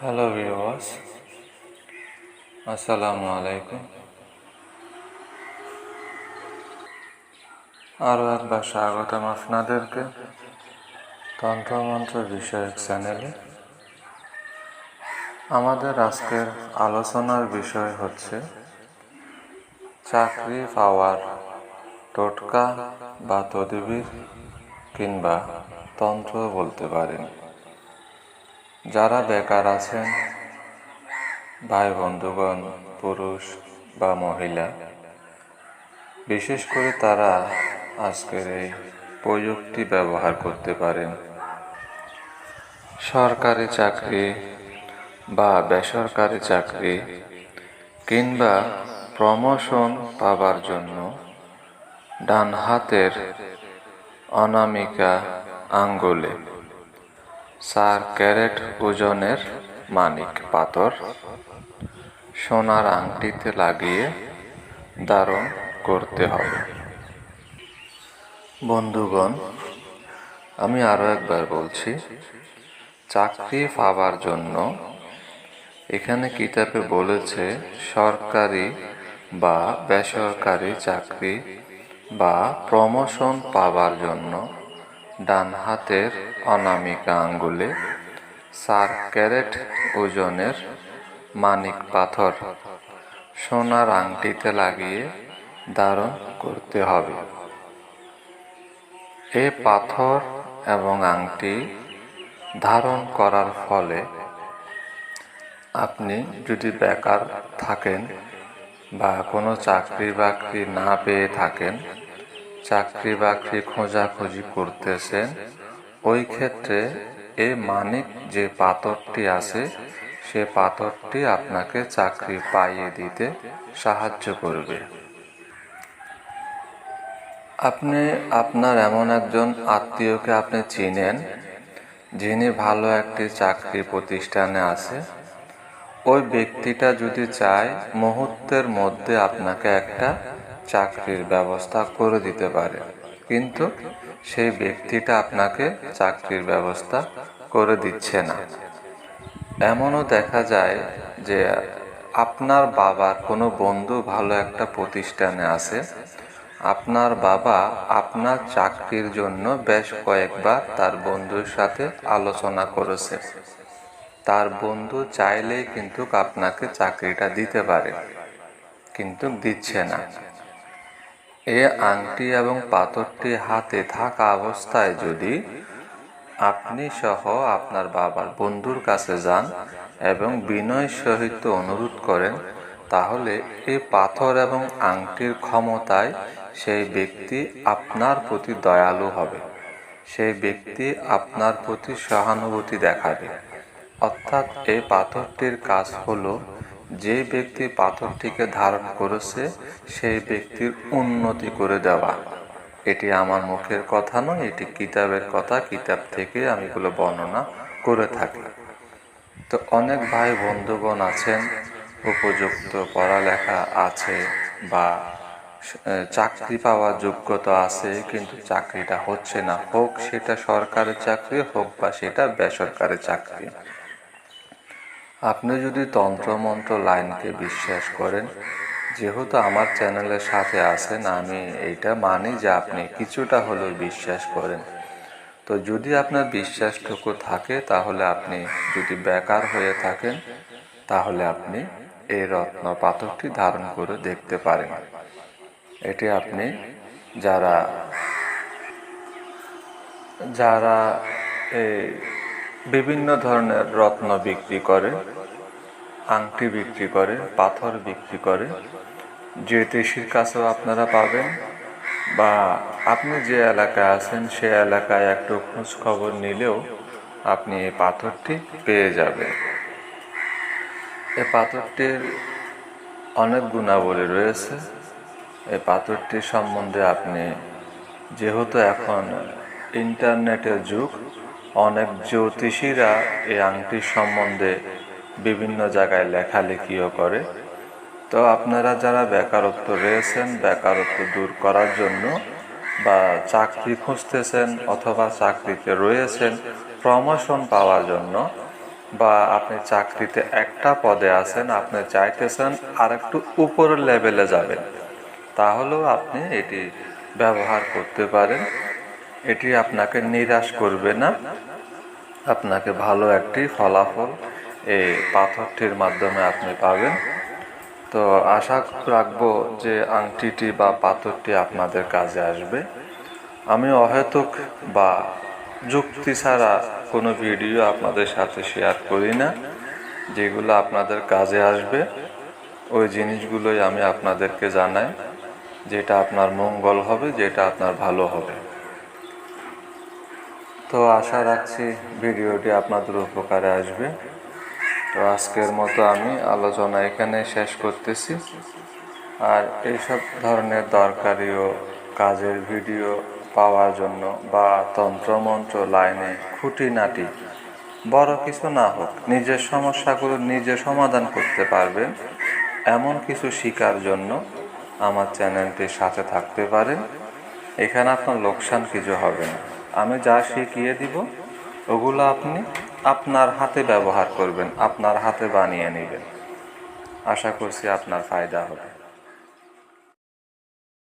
Hello viewers আসসালামু আলাইকুম আরও একবার স্বাগতম আপনাদেরকে তন্ত্রমন্ত্র বিষয়ক চ্যানেলে আমাদের আজকের আলোচনার বিষয় হচ্ছে চাকরি পাওয়ার টোটকা বা তদবির কিংবা তন্ত্র বলতে পারেন। যারা বেকার আছেন, ভাই, বন্ধুগণ, পুরুষ বা মহিলা, বিশেষ করে তারা আজকের এই প্রযুক্তি ব্যবহার করতে পারেন। সরকারি চাকরি বা বেসরকারি চাকরি কিংবা প্রমোশন পাবার জন্য ডান হাতের অনামিকা আঙ্গুলে। চার ক্যারেট ওজনের মানিক পাথর সোনার আংটিতে লাগিয়ে ধারণ করতে হবে। বন্ধুগণ, আমি আরও একবার বলছি, চাকরি পাবার জন্য এখানে কিতাবে বলেছে, সরকারি বা বেসরকারি চাকরি বা প্রমোশন পাবার জন্য ডান হাতের অনামিকা আঙ্গুলে চার ক্যারেট ওজনের মানিক পাথর। সোনার আংটিতে লাগিয়ে ধারণ করতে হবে। এ পাথর এবং আংটি ধারণ করার ফলে আপনি যদি বেকার থাকেন বা কোনো চাকরি বাকরি না পেয়ে থাকেন চাকরি বাকরি খোঁজাখুঁজি করতেছেন ওই ক্ষেত্রে এ মানিক যে পাথরটি আছে, সে পাথরটি আপনাকে চাকরি পাইয়ে দিতে সাহায্য করবে। আপনি, আপনার এমন একজন আত্মীয়কে আপনি চিনেন, যিনি ভালো একটি চাকরি প্রতিষ্ঠানে আছে। ওই ব্যক্তিটা যদি চায়, মুহূর্তের মধ্যে আপনাকে একটা চাকরির ব্যবস্থা করে দিতে পারে। কিন্তু সেই ব্যক্তিটা আপনাকে চাকরির ব্যবস্থা করে দিচ্ছে না। এমনও দেখা যায় যে আপনার বাবার কোনো বন্ধু ভালো একটা প্রতিষ্ঠানে আছে। আপনার বাবা আপনার চাকরির জন্য বেশ কয়েকবার তার বন্ধুর সাথে আলোচনা করেছে। তার বন্ধু চাইলেই কিন্তু আপনাকে চাকরিটা দিতে পারে, কিন্তু দিচ্ছে না। এ আংটি এবং পাথরটি হাতে থাকা অবস্থায় যদি আপনি সহ আপনার বাবার বন্ধুর কাছে যান এবং বিনয় সহিত অনুরোধ করেন, তাহলে এ পাথর এবং আংটির ক্ষমতায় সেই ব্যক্তি আপনার প্রতি দয়ালু হবে। সেই ব্যক্তি আপনার প্রতি সহানুভূতি দেখাবে। অর্থাৎ এই পাথরটির কাজ হলো যে ব্যক্তি পাথরটিকে ধারণ করেছে, সেই ব্যক্তির উন্নতি করে দেওয়া। এটি আমার মুখের কথা নয়, এটি কিতাবের কথা, কিতাব থেকে আমি এগুলো বর্ণনা করে থাকি। তো অনেক ভাই বন্ধুগণ আছেন, উপযুক্ত পড়ালেখা আছে বা চাকরি পাওয়ার যোগ্যতা আছে, কিন্তু চাকরিটা হচ্ছে না, হোক সেটা সরকারি চাকরি, হোক বা সেটা বেসরকারি চাকরি। আপনি যদি তন্ত্রমন্ত্র লাইনকে বিশ্বাস করেন, যেহেতু আমার চ্যানেলের সাথে আছেন, আমি এইটা মানি যে আপনি কিছুটা হলেও বিশ্বাস করেন। তো যদি আপনার বিশ্বাসটুকু থাকে, তাহলে আপনি যদি বেকার হয়ে থাকেন, তাহলে আপনি এই রত্ন পাথরটি ধারণ করে দেখতে পারেন। এটি আপনি যারা যারা এই বিভিন্ন ধরনের রত্ন বিক্রি করে, আংটি বিক্রি করে, পাথর বিক্রি করে, জ্যোতিষীর কাছেও আপনারা পাবেন বা আপনি যে এলাকায় আছেন সে এলাকায় একটু খোঁজ খবর নিলেও আপনি এই পাথরটি পেয়ে যাবেন। এ পাথরটির অনেক গুণাবলী রয়েছে। এই পাথরটির সম্বন্ধে আপনি যেহেতু এখন ইন্টারনেটের যুগ অনেক জ্যোতিষীরা এই আংটির সম্বন্ধে বিভিন্ন জায়গায় লেখালেখিও করে। তো আপনারা যারা বেকারত্ব রয়েছেন, বেকারত্ব দূর করার জন্য বা চাকরি খুঁজতেছেন অথবা চাকরিতে রয়েছেন প্রমোশন পাওয়ার জন্য বা আপনি চাকরিতে একটা পদে আছেন, আপনি চাইতেছেন আর একটু উপরের লেভেলে যাবেন, তাহলেও আপনি এটি ব্যবহার করতে পারেন। এটি আপনাকে নিরাশ করবে না। আপনাকে ভালো একটি ফলাফল এই পাথরটির মাধ্যমে আপনি পাবেন। তো আশা রাখব যে আংটিটি বা পাথরটি আপনাদের কাজে আসবে। আমি অহেতুক বা যুক্তি ছাড়া কোনো ভিডিও আপনাদের সাথে শেয়ার করি না, যেগুলো আপনাদের কাজে আসবে। ওই জিনিসগুলোই আমি আপনাদেরকে জানাই, যেটা আপনার মঙ্গল হবে, যেটা আপনার ভালো হবে। তো আশা রাখছি ভিডিওটি আপনাদের উপকারে আসবে। তো আজকের মতো আমি আলোচনা এখানে শেষ করতেছি। আর এইসব ধরনের দরকারি ও কাজের ভিডিও পাওয়ার জন্য বা তন্ত্রমন্ত্র লাইনে খুঁটিনাটি বড় কিছু না হোক, নিজের সমস্যাগুলো নিজে সমাধান করতে পারবেন। এমন কিছু শেখার জন্য আমার চ্যানেলটির সাথে থাকতে পারেন। এখানে আপনার লোকসান কিছু হবে না। আমি যা শিখিয়ে দিব, ওগুলো আপনি আপনার হাতে ব্যবহার করবেন, আপনার হাতে বানিয়ে নেবেন। আশা করছি আপনার ফায়দা হবে।